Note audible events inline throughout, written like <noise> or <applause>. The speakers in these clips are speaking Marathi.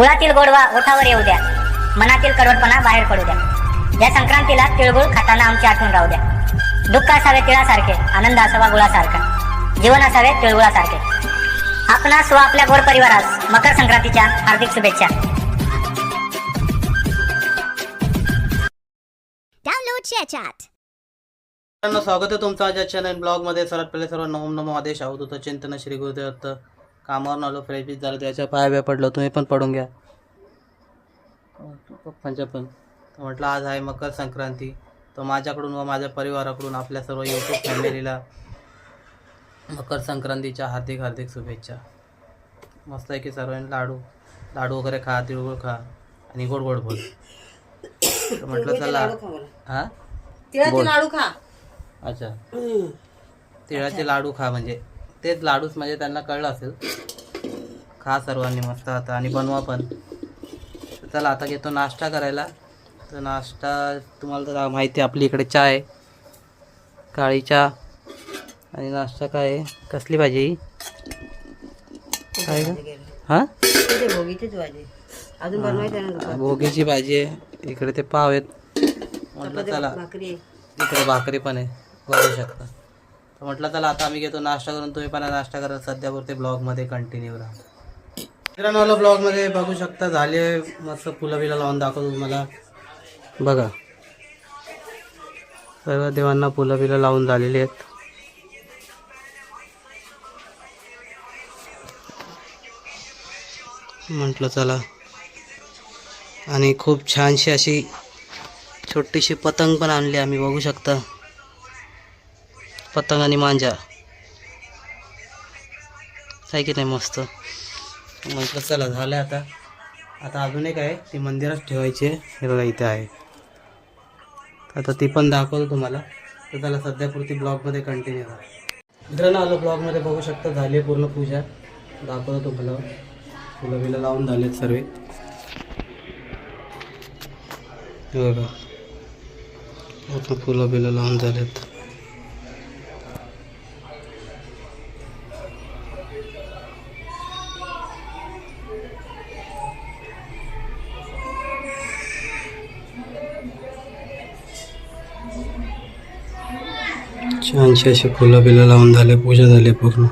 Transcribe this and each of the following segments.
गुळातील गोडवा ओठावर येऊ द्या. मनातील कडवटपणा बाहेर पडू द्या. या संक्रांतीला तिळगुळ खाताना आमची आठवण राहू द्या. दुःख असावे तिळासारखे आनंद असावा गुळासारखा. जीवन असावे तिळगुळासारखे. आपणास व आपल्या गोड परिवारास मकर संक्रांतीच्या हार्दिक शुभेच्छा. स्वागत आहे तुमचं माझ्या चॅनल ब्लॉगमध्ये सर्वात पहिले सर्व नवम नमो आदेश. आहोत होतं चिंतन श्री गुरुदेवत कामावरून आलो फ्रेश बीच झालं त्याच्या पाया बिया पडलो तुम्ही पण पडून घ्या. पप्पांच्या पण. म्हटलं आज आहे मकर संक्रांती. तर माझ्याकडून व माझ्या परिवाराकडून आपल्या सर्व यूट्यूब फॅमिलीला मकर संक्रांतीच्या हार्दिक हार्दिक शुभेच्छा. मस्त आहे की सर्वांनी लाडू लाडू वगैरे खा तिळगुळ खा आणि गोड गोड बोल. तर म्हटलं चला. हां? तिळाचे लाडू खा. अच्छा. तिळाचे लाडू खा म्हणजे. तेच लाडूच म्हणजे त्यांना कळलं असेल. खा सर्वांनी मस्त आता आणि बनवा पण. चला आता घेतो नाश्ता करायला. तर नाश्ता तुम्हाला तर माहिती आहे आपली इकडे चहा आहे. काळी चहा. आणि नाश्ता काय आहे? कसली भाजी ही? काय हां? भोगीचीच भाजी. अजून बनवायचं. भोगीची भाजी आहे. इकडे ते पाव आहेत. म्हटलं चला. इकडे भाकरी पण आहे. बघू शकता. तर म्हटलं चला आता आम्ही घेतो नाश्ता करून. तुम्ही पण नाश्ता करा सध्यापुरते ब्लॉगमध्ये कंटिन्यू राहा. मित्रांनो ब्लॉगमध्ये बघू शकता झाले मस्त फुलं बिलं लावून दाखवतो तुम्हाला. बघा. सर्व देवांना फुलं बिलं लावून झालेली आहेत. म्हटलं चला. आणि खूप छानशी अशी छोटीशी पतंग पण आणली आम्ही बघू शकता. पतंग आणि मांजा. आहे की नाही मस्त? म्हटलं चला झालं आता. आता अजून एक आहे ती मंदिरात ठेवायची आहे. हे बघा इथे आहे. आता ती पण दाखवतो तुम्हाला. तर त्याला सध्यापुरती ब्लॉगमध्ये कंटिन्यू करा. मित्रांनो आलो ब्लॉगमध्ये बघू शकता झाली आहे पूर्ण पूजा. दाखवतो तुम्हाला. फुलं बिलं लावून झालेत सर्व. बघा. फुलं बिलं लावून झालेत. छानशी अशी फुलं बिलं लावून झाले पूजा झाली पूर्ण.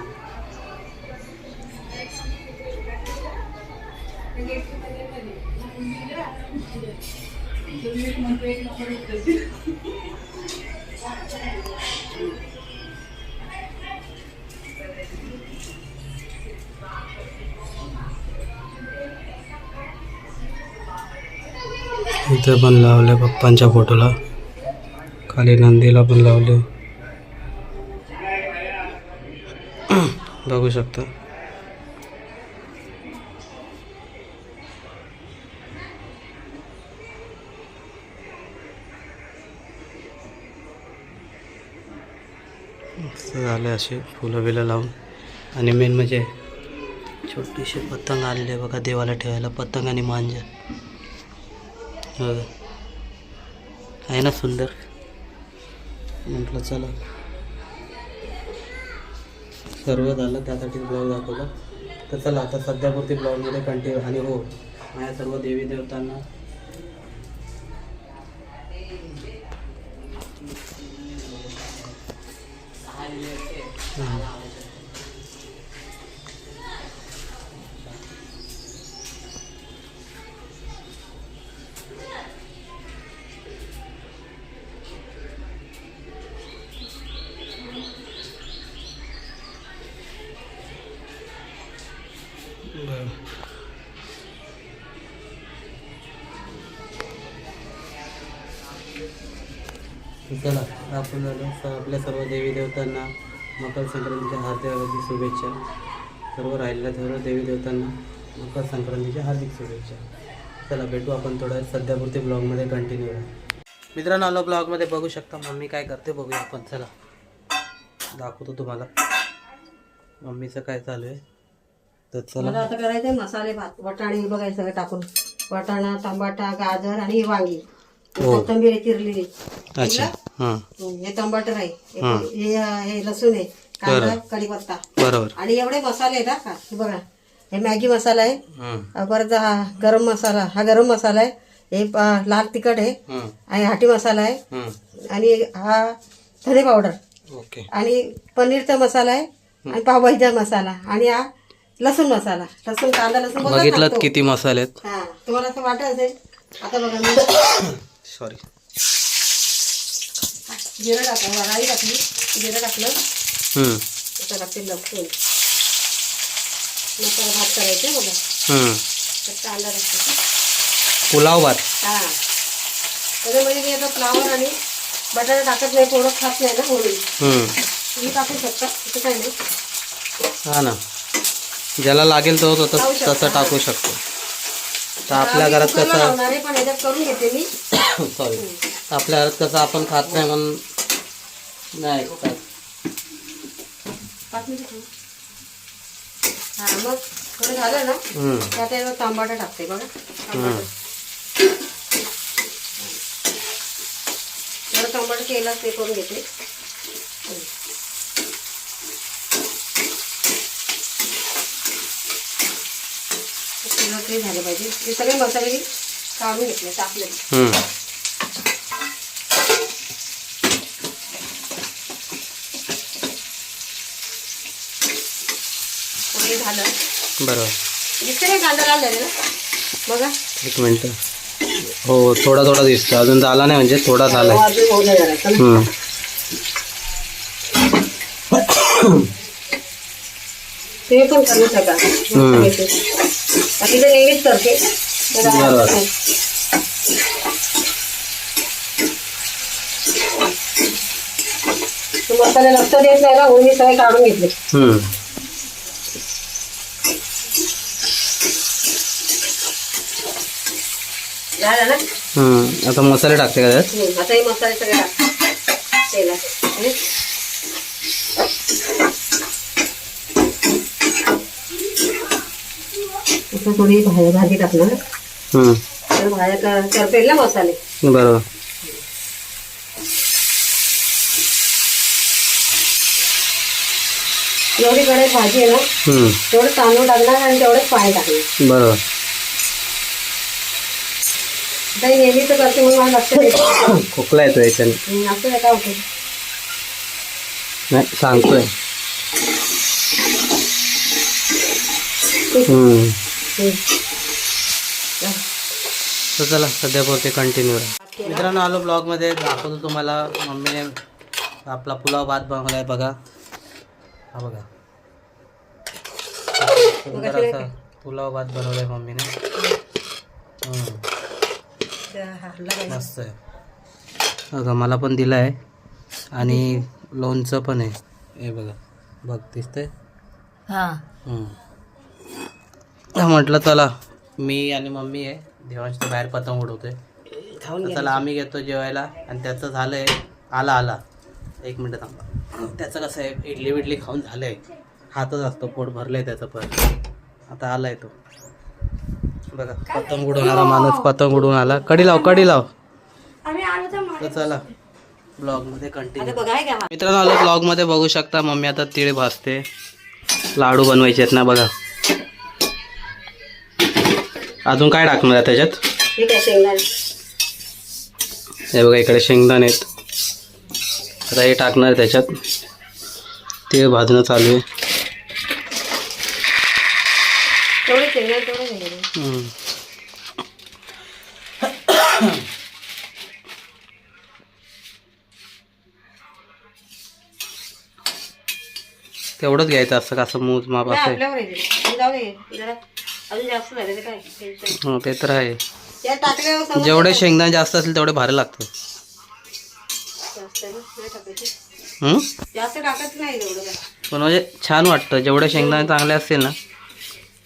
इथे पण लावले पप्पांच्या फोटोला. खाली नंदीला पण लावले बघू शकता. मस्त झाले असे फुलं बिलं लावून. आणि मेन म्हणजे छोटीशी पतंग आणले बघा देवाला ठेवायला पतंग आणि मांजा बघा. आहे ना सुंदर? म्हटलं चला. सर्व झालं त्यासाठी ब्लॉग दाखवला. तर चला आता सध्यापुरती ब्लॉगमध्ये कंटिन्यू आणि हो माझ्या सर्व देवी देवतांना चला आपण झालं सर आपल्या सर्व देवी देवतांना मकर संक्रांतीच्या हार्दिक हार्दिक शुभेच्छा. सर्व राहिलेल्या सर्व देवी देवतांना मकर संक्रांतीच्या हार्दिक शुभेच्छा. चला भेटू आपण थोड्या सध्यापुरती ब्लॉगमध्ये कंटिन्यू राहा. मित्रांनो आलो ब्लॉगमध्ये. बघू शकता मम्मी काय करते. बघूया आपण. चला. दाखवतो तुम्हाला. मम्मीचं काय चालू आहे? तर मला चला आता करायचंय मसाले भात वटाणे बघायचं सगळं टाकून. वाटाणा टमाटा गाजर आणि ही वांगी. हो. कोथिंबीर आहे. चिरलेली अच्छा हां. हे टमाटर आहे. हे हे. लसूण आहे कांदा कढीपत्ता. बरोबर. आणि एवढे मसाले आहेत हा का? हे बघा. हे मॅगी मसाला आहे. हं, अ, परत हा गरम मसाला हा गरम मसाला आहे. हे प- लाल तिखट आहे. हं, आणि हाटी मसाला आहे. हं. आणि हा धने पावडर. ओके. आणि पनीरचा मसाला आहे. आणि पावभाजीचा मसाला. आणि हा लसूण मसाला. लसूण कांदा लसूण बघा बघितलं. किती मसाले आहेत. हा तुम्हाला असं वाटत असेल आता बघा मी सॉरी जिरं टाकलं राई टाकली जिरं टाकलं. आता टाकते लसूण. मसाला भात करायचे बघा. तर कांदा टाकते पुलाव भात. हा. त्याच्यामध्ये मी आता फ्लावर आणि बटाटा टाकत नाही थोडं खात नाही ना म्हणून. तुम्ही टाकू शकता तसं काही नाही. हा ना. ज्याला लागेल तो तस-. टाकू शकतो. तर आपल्या घरात कसं सॉरी <coughs> आपल्या घरात कसं आपण खात नाही म्हणून नाही. हा मग थोडं झालं ना? त्यात याला तांबाटा टाकते बघा. तांबाटा. थोडं तांबाटा केला ते करून घेते. ते पाहिजे हे सगळे मसाले मी काढून घेतले टाकले हं. झालं बरोबर दिसते काय कांदा लाल झाले बघा एक मिनटं हो थोडा थोडा दिसतो अजून झाला नाही म्हणजे थोडा झाला. तुम्ही पण करू शका हम्म. बाकी तर नेहमीच करते. मसाले लक्ष देत नाही ना म्हणून मी सगळे काढून घेतले. हं. झालं ना. आता मसाले टाकते का आता हे मसाले सगळे टाक. तेलात. थोडी भाजी भाजी टाकणार. हं. तर भाज्या करपेल ना मसाले बरोबर. जेवढी कडे भाजी आहे ना. तेवढं तांदूळ टाकणार आणि तेवढंच पाणी टाकणार. बरोबर. आता हे नेहमीच करते म्हणून मला खोकला येतो याच्याने. हम्म, असं काय होतं नाही सांगतोय. हम्म. तर चला सध्या पुरते कंटिन्यू मित्रांनो आलो ब्लॉगमध्ये दाखवतो तुम्हाला मम्मीने आपला पुलाव भात बनवलाय बघा. हा बघा. सुंदर असा पुलाव भात मम्मीने. त्या हारला पाहिजे. मस्त आहे. बघा मला पण दिला आहे आणि लोणचं पण आहे. हे बघा. बघ दिसतंय? हम्म. म्हटलं चला. मी आणि मम्मी आहे. देवांश तर बाहेर पतंग उडवतोय. तर चला आम्ही घेतो जेवायला. आणि त्याचं झालंय आला आला. एक मिनटं थांबा. त्याचं कसं आहे इडली विडली खाऊन झालंय. हातच असतो पोट भरलंय त्याचं पण. आता आलाय तो. बघा पतंग उडवणारा माणूस पतंग उडवून आला. कडी लाव कडी लाव. तर चला ब्लॉगमध्ये कंटिन्यू आहे मित्रांनो आलो ब्लॉगमध्ये बघू शकता. मम्मी आता तिळ भाजते. लाडू बनवायचे आहेत ना बघा. अजून काय टाकणार आहे त्याच्यात? शेंगदाणे? हे बघा इकडे शेंगदाणे आहेत. आता हे टाकणार आहे त्याच्यात. तीळ भाजणं चालू आहे. तेवढे शेंगदाणे तेवढे शेंगदाणे. हम्म. तेवढंच घ्यायचं असतं का असं मूज माप नाही, असं? आपल्यावर आहे ते. पण जाऊ दे जरा. हं, ते तर आहे. जेवढे? शेंगदाणे जास्त असेल तेवढे भारी लागतं पण म्हणजे छान वाटतं. जेवढे शेंगदाणे चांगले असतील ना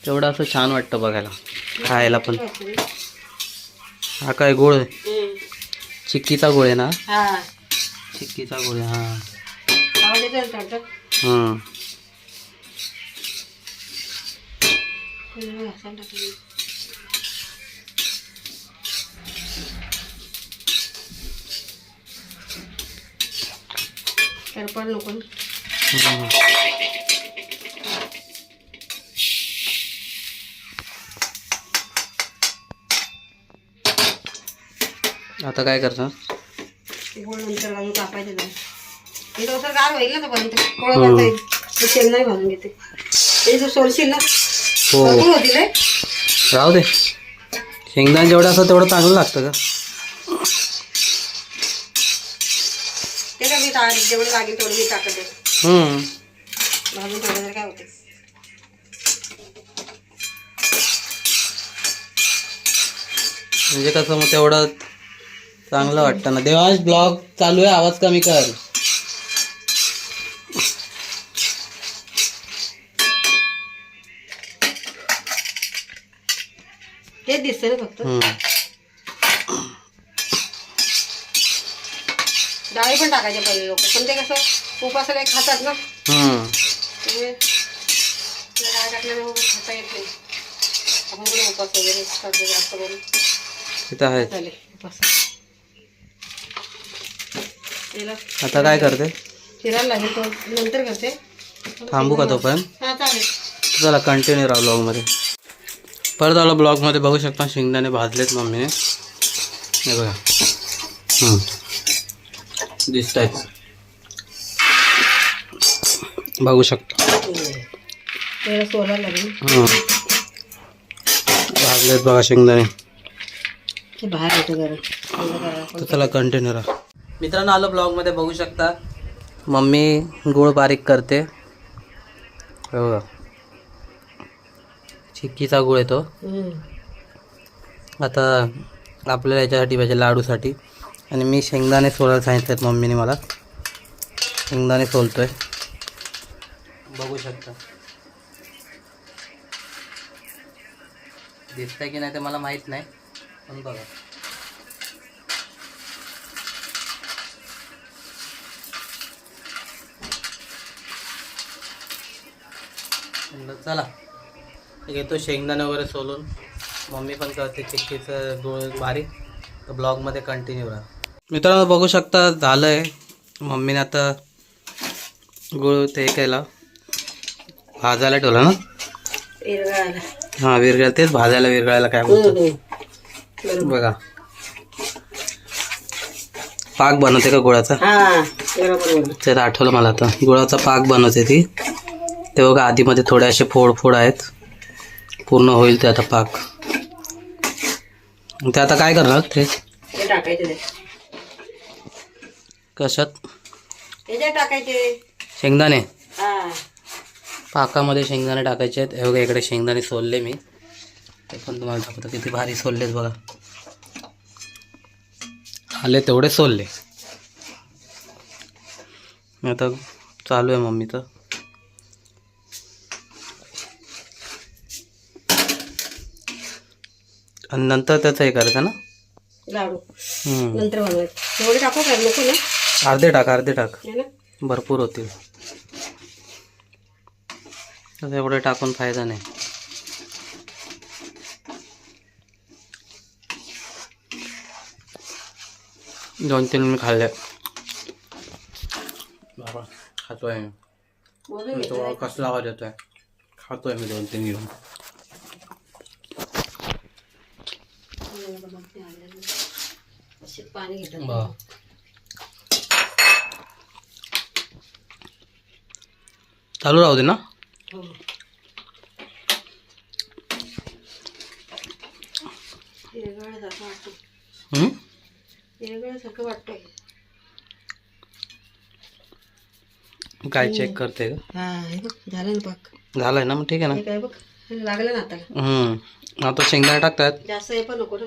तेवढं असं छान वाटतं बघायला खायला पण. हा काय गोळ. चिक्कीचा गोळ आहे ना? हा. चिक्कीचा गोळ आहे हां. आता काय करता? नंतर घालून कापायचं गार होईल ना तोपर्यंत. गोळ घालता हो. येईल. शेंग नाही घालून घेते. हे जो ना हो. राहू दे. शेंगदाणे जेवढं असं तेवढं चांगलं लागतं का ते काय मी टा- जेवढं लागेल तेवढं मी टाकत. आहे हम्म. भाजून ठेवलं तर काय होते म्हणजे कसं मग तेवढं चांगलं वाटतं ना. देवांश ब्लॉग चालू आहे आवाज कमी कर. तेच दिसतं ना फक्त. डाळी पण टाकायचे पहिले लोक. पण ते कसं उपासाला एक खातात ना. त्यामुळे डाळ मग खाता येत नाही. आपण कुठे उपास वगैरे करतो जास्त करून. उपास. आता काय करते? फिरायला लागेल तो. नंतर करते. थांबू का हा चालेल. चला कंटिन्यू राहा ब्लॉगमध्ये परत आलो ब्लॉगमध्ये बघू शकता शेंगदाणे भाजलेत मम्मीने. हे बघा. दिसत आहेत बघू शकता. त्याला. भाजलेत बघा शेंगदाणे. ते बाहेर येतं जरा. थंड करायला तर चला कंटिन्यू राहा मित्रांनो आलो ब्लॉगमध्ये बघू शकता. मम्मी गुळ बारीक करते. हे बघा. चिक्कीचा गुळ येतो. आता आपल्याला याच्यासाठी पाहिजे लाडूसाठी. आणि मी शेंगदाणे सोलायला सांगितलेत मम्मीने मला. शेंगदाणे सोलतोय. बघू शकता. दिसतंय की नाही ते मला माहीत नाही पण बघा. चला. घेतो शेंगदाणे वगैरे सोलून. मम्मी पण करते चिक्कीचं गुळ बारीक. तर ब्लॉगमध्ये कंटिन्यू राहा. मित्रांनो बघू शकता झालं आहे मम्मीने आता गुळ ते केला. भाजायला ठेवला ना. हां विरगळ तेच भाजायला विरगळायला काय. बरोबर. बघा. पाक बनवते का गुळाचा? हा. ते आठवलं मला आता. गुळाचा पाक बनवते ती. ते बघा आधीमध्ये थोडे असे फोड फोड आहेत. पूर्ण होईल ते आता पाक. ते आता काय करणार ते? कशात? शेंगदाणे? हा. पाकामध्ये शेंगदाणे टाकायचे आहेत. हे बघा इकडे शेंगदाणे सोलले मी. ते पण तुम्हाला दाखवतो. किती भारी सोललेत बघा. आले तेवढे सोलले. मी आता चालू आहे मम्मीचं. आणि नंतर त्याचं हे करायचं ना? लाडू. हम्म. नंतर बनवायचे. एवढे टाकू काय नको ना? अर्धे टाक अर्धे टाक. है ना? भरपूर होतील. तर एवढे टाकून फायदा नाही. दोन तीन मी खाल्ले. बाबा खातोय मी. तो कसला आवाज येतोय? खातोय मी दोन तीन घेऊन. असे पाणी घेतात बा चालू राहू दे ना. काय चेक करते? का झालंय ना मग ठीक आहे ना. काय बघ? लागलं ना आता. शेंगदाणे टाकतात. जास्त हे पण नको ना.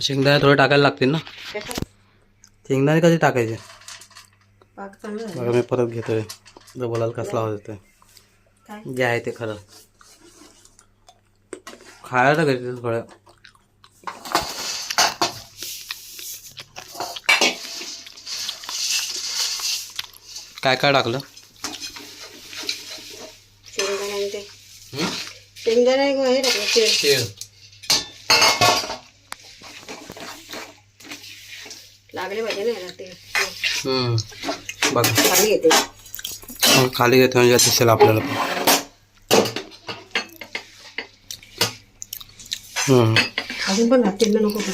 शेंगदाणे थोडे टाकायला लागतील ना. शेंगदाणे कधी टाकायचे? बघा मी परत घेतोय. बोलाल कसला आवाज येतोय. जे आहे ते खरं. खायला घेतील थोड्या काय काय टाकलं शेंगदाणे आणि ते हम्म? शेंगदाणे आणि हे टाकलं तेल तेल लागले पाहिजे ना याला तेल हम्म. बघा खाली येते मग खाली घेतो म्हणजे दिसेल आपल्याला पण हम्म. अजून पण घाततील ना नको पण.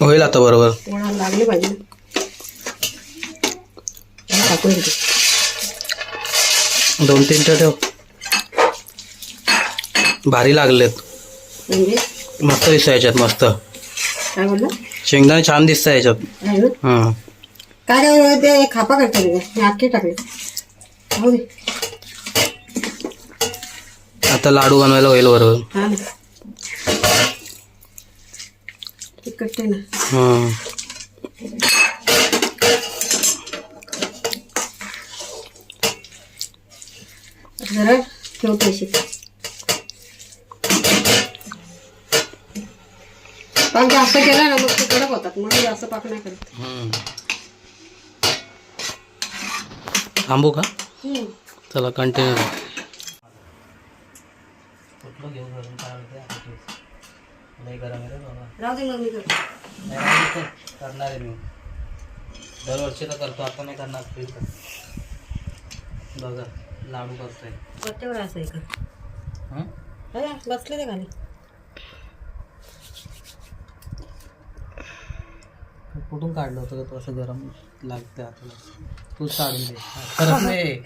होईल आता बरोबर पोळा लागले पाहिजे ना. त्याला टाकून देते दोन तीन ठेव भारी लागलेत. म्हणजे? मस्त दिसतं याच्यात मस्त. काय बोलला? शेंगदाणे छान दिसतं याच्यात. आहे हं. काय रे, ते खापा करते रे मी अख्खे टाकले. हो दे. आता लाडू बनवायला होईल बरोबर. हा ना ना. हं. जरा ठेव पैसे. पाक जास्त केला ना मग ते कडक होतात. म्हणून जास्त पाक नाही करत. हं. थांबू का? हम्म. चला कंटिन्यू राहू दे मग मी करतो. करणार आहे मी. दरवर्षी तर करतो आता नाही करणार प्लीज बघा लाडू करतोय. असं आहे का हं? अरे बसले ते खाली. कुठून काढलं होतं तू असं गरम लागतं आता? तूच काढून दे. खरंच नाही.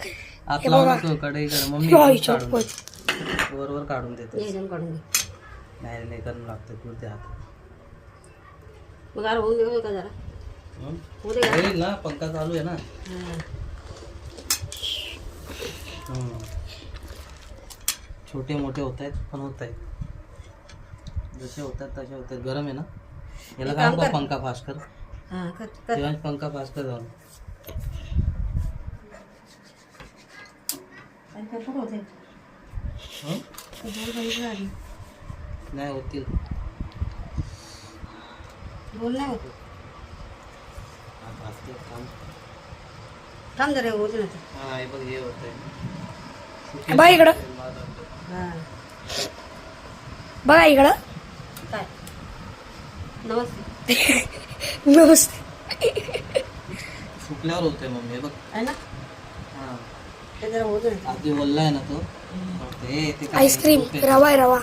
आत गरम. तूच काढून दे. वरवर काढून देते काढून नाही नाही करून लागतं. तू दे हात मग अरे होऊन देऊ का जरा? हं? होऊ दे का? होईल ना पंखा चालू आहे ना. हा. हं. छोटे मोठे होत आहेत पण होत आहेत. जसे होतात तसे होत आहेत. गरम आहे ना. याला काय काम कर. पंखा फास्ट कर. हा कर कर तेव्हा पंखा फास्ट कर जाऊन आणि काय होते? हं? नाही होतील. दोन नाही होते हा, थांब. थांब जरा होते ना ते. हा, हे बघ हे होत आहे बघा इकडं. हा. बघा इकडं. काय? नमस्ते. <laughs> नमस्ते सुकल्यावर होतंय मम्मी हे बघ. आहे ना? हा. ते जरा होते ना आधी वल्ला आहे ना तो ते ते काय आईस्क्रीम. रवा आहे रवा.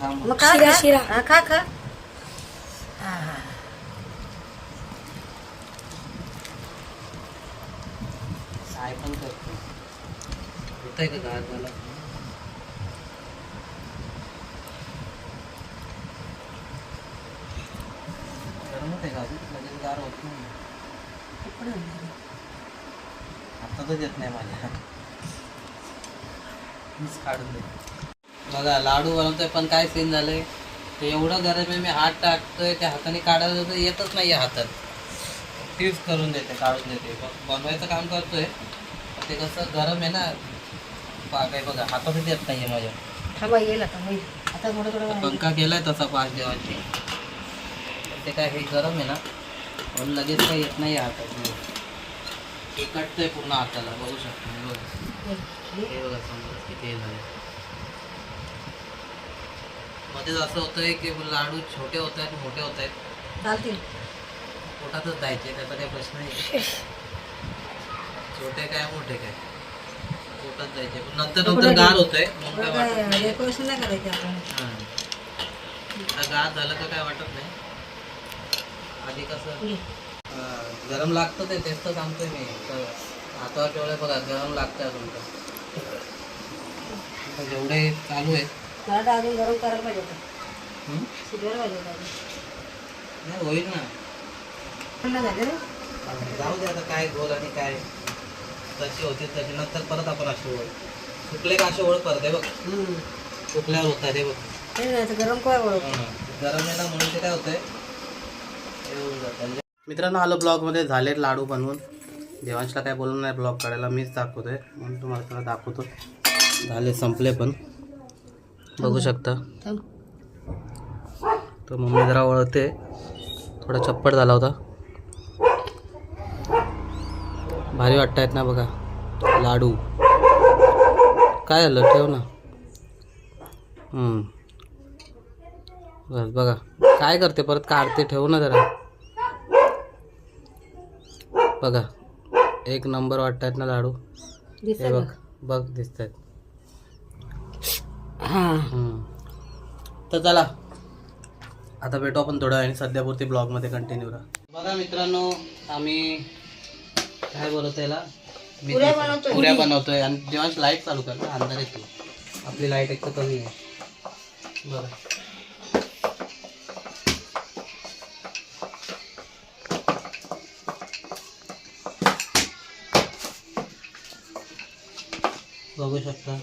थांब. मग. खा शिरा, खा. शिरा. हा, खा खा. काय पण करतो होतंय का गार मला? होतंय का अजून? लगेच गार होत नाही. आता तर देत नाही माझ्या. मीच काढून दे बघा लाडू बनवतोय पण काय सीन झालंय? ते एवढं गरम आहे मी हात टाकतोय त्या हाताने काढायला तर येतच नाही हातात. तीच करून देते काढून देते. बनवायचं काम करतोय ते कसं गरम आहे ना काय बघा हातातच येत नाहीये माझ्या. थांबा येईल आता होईल. आता थोडं थोडं आहे. पंखा केलाय तसा पाच देवाची ते काय हे गरम आहे ना म्हणून लगेच काही येत नाही हातात हे कटतंय पूर्ण हाताला बघू शकतो बघा. हे बघा समजा किती हे झाले मध्येच असं होतंय की लाडू छोटे होत आहेत मोठे होत आहेत. चालतील. पोटातच जायचे त्याचा काही प्रश्न नाही. छोटे काय मोठे काय. पोटात जायचे. पण नंतर नंतर गार होतंय मग काय वाटत नाही. डेकोरेशन नाही करायचे आपण. हां. आता गार झालं का काय वाटत नाही. आधी कसं गरम लागतं ते तेच तर सांगतोय मी. तर हातावर ठेवलंय बघा गरम लागतंय अजून तर. जेवढे चालू आहेत. मला अजून गरम करायला पाहिजे होतं? शिजवायला पाहिजे होतं अजून. नाही होईल ना. थंड झाले रे. जाऊ दे आता काय गोल आणि काय. जशी होती तशी. नंतर परत आपण अशी ओळ. सुकले का अशी ओळ परत आहे बघ. सुकल्यावर होत आहे ते बघ गरम काय ओळख. गरम आहे ना म्हणून ते काय होतंय. मित्रांनो आलो ब्लॉगमध्ये. झाले लाडू बनवून. देवांशला काय बोलून नाही ब्लॉग काढायला मीच दाखवतोय. म्हणून तुम्हाला त्याला दाखवतो. झाले संपले पण. बघू शकता. तर मम्मी जरा वळते. थोडा चप्पट झाला होता. भारी वाटतायत ना बघा. लाडू. काय झालं? ठेव ना. हम्म. बस बघा. काय करते? परत काढते. ठेव ना जरा. बघा. एक नंबर वाटतायत ना लाडू? हे बघ? बघ. दिसत तर चला. आता भेटू आपण थोड्या वेळाने. सध्यापुरती ब्लॉगमध्ये कंटिन्यू राहा. बघा मित्रांनो आम्ही काय बोलतो याला? पुऱ्या बनवतोय. आणि जेव्हा लाइट चालू कर अंधार येतो. आपली लाइट एक तर कमी आहे. बरं बघू शकता.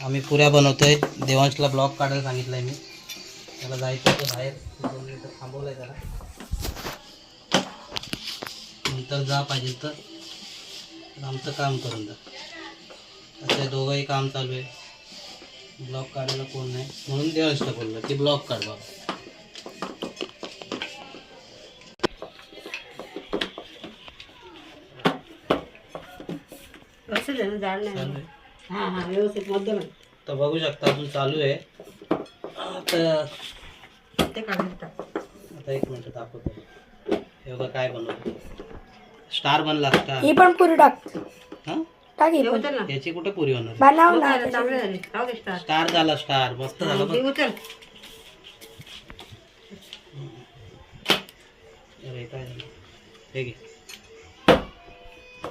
आम्ही पुऱ्या बनवतो आहे देवांशला ब्लॉक काढायला सांगितलं आहे मी. त्याला जायचं होतं बाहेर. दोन थांबवलं आहे त्याला. नंतर जा पाहिजे तर. आमचं काम करून जा. आता दोघंही काम चालू आहे. ब्लॉक काढायला कोण नाही. म्हणून देवांशला बोललं की ब्लॉग काढ बाबा. असं आहे ना जाड नाही चालू आहे. हा हा व्यवस्थित मध्यम आहे. तर बघू शकता अजून चालू आहे. आता ते काढून टाक. आता एक मिनिट दाखवतो. हे बघा काय बनवतो स्टार बनला स्टार ही पण पुरी टाक. हां? टाक ही हे पण. उचल ना. याची कुठे पुरी होणार? बनाव ना. काय, चांगले झाले. राहू दे स्टार. स्टार झाला स्टार. मस्त झाला बघ. उचल. अरे काय झालं? हे घे.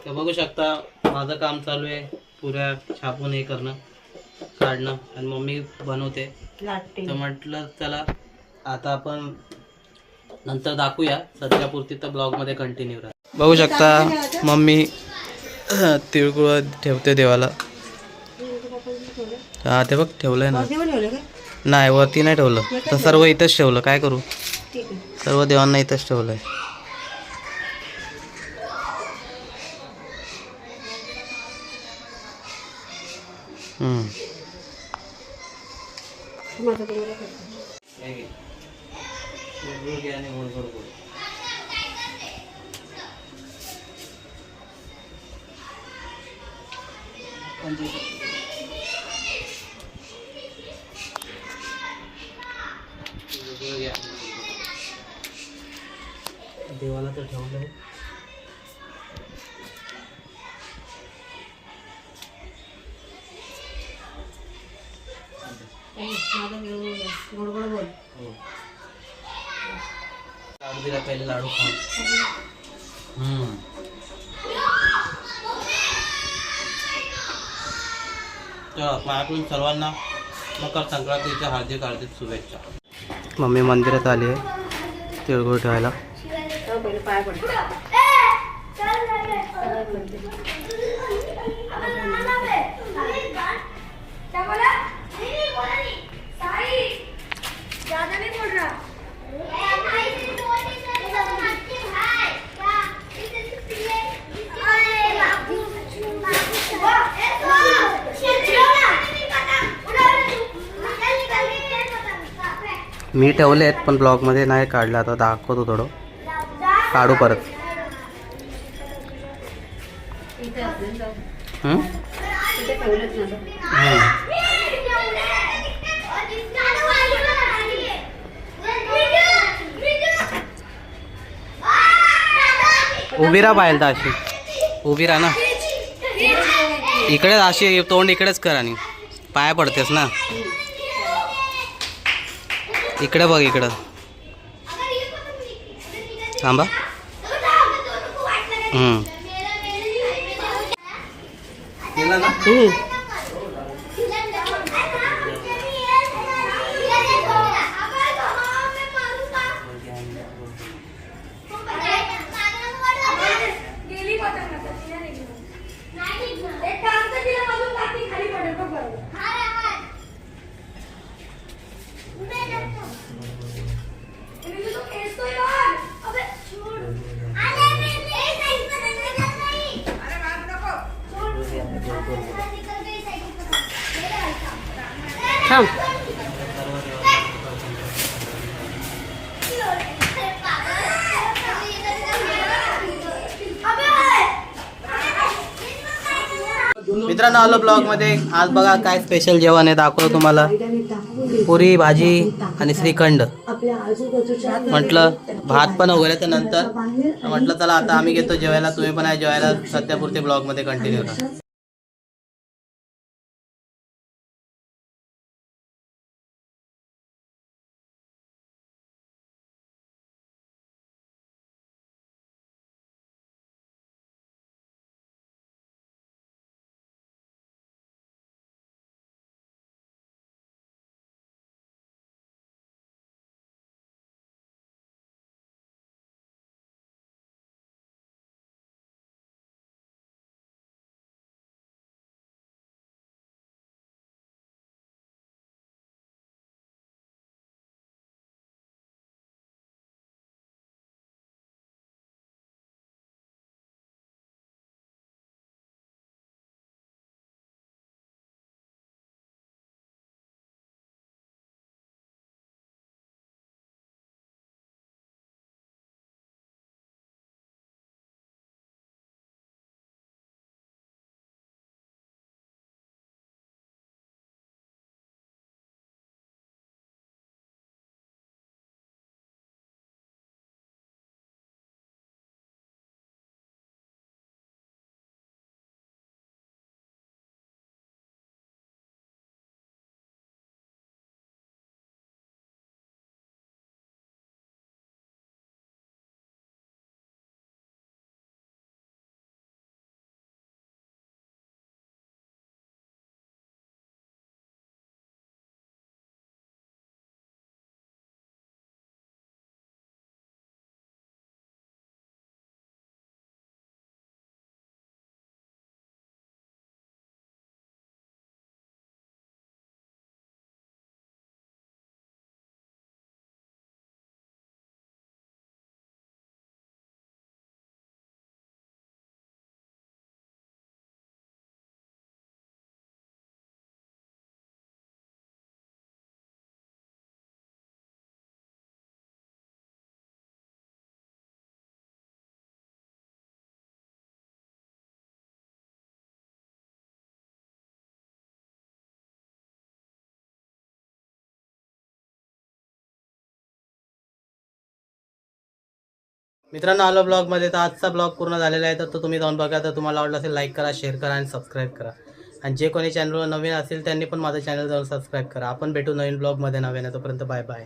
तर बघू शकता माझं काम चालू आहे. पुऱ्या छापून हे करणं काढणं आणि मम्मी बनवते. तर म्हटलं चला आता आपण नंतर दाखवूया. सध्यापुरती तर ब्लॉगमध्ये कंटिन्यू राहा. बघू शकता मम्मी तिळगुळ ठेवते देवाला. हा ते बघ ठेवलंय ना. नाही वरती नाही ठेवलं. तर सर्व इथंच ठेवलं. काय करू? ठीक आहे. सर्व देवांना इथंच ठेवलंय. देवाला तर गोड बोल. हो. लाडू दिला पहिले लाडू हम्म. तर माझ्याकडून सर्वांना मकर संक्रांतीच्या हार्दिक हार्दिक शुभेच्छा. मम्मी मंदिरात आली आहे. तिळगुळ ठेवायला. पहिले पाय पडतो. मी ठेवले आहेत पण ब्लॉगमध्ये नाही काढलं आता दाखवतो थोडं. काढू परत. उभी राहा पाहिजे तर अशी उभी राहा ना. इकडेच अशी तोंड इकडेच कर आणि. पाया पडतेस ना. इकडे बघ इकडं. थांब मित्रांनो आलो ब्लॉगमध्ये आज बघा काय स्पेशल जेवण आहे दाखवतो तुम्हाला. पुरी भाजी आणि श्रीखंड. म्हटलं भात पण वगैरे नंतर. म्हटलं चला आता आम्ही घेतो जेवायला. तुम्ही पण आहे जेवायला सध्यापुरती ब्लॉगमध्ये कंटिन्यू मित्रांनो आलो ब्लॉगमध्ये. तर आजचा ब्लॉग पूर्ण झालेला आहे. तर तो तुम्ही जाऊन बघा. तर तुम्हाला आवडला असेल लाईक करा शेअर करा आणि सबस्क्राईब करा. आणि जे कोणी चॅनलवर नवीन असेल त्यांनी पण माझं चॅनल जाऊन सबस्क्राईब करा. आपण भेटू नवीन ब्लॉगमध्ये नव्याने. तोपर्यंत बाय बाय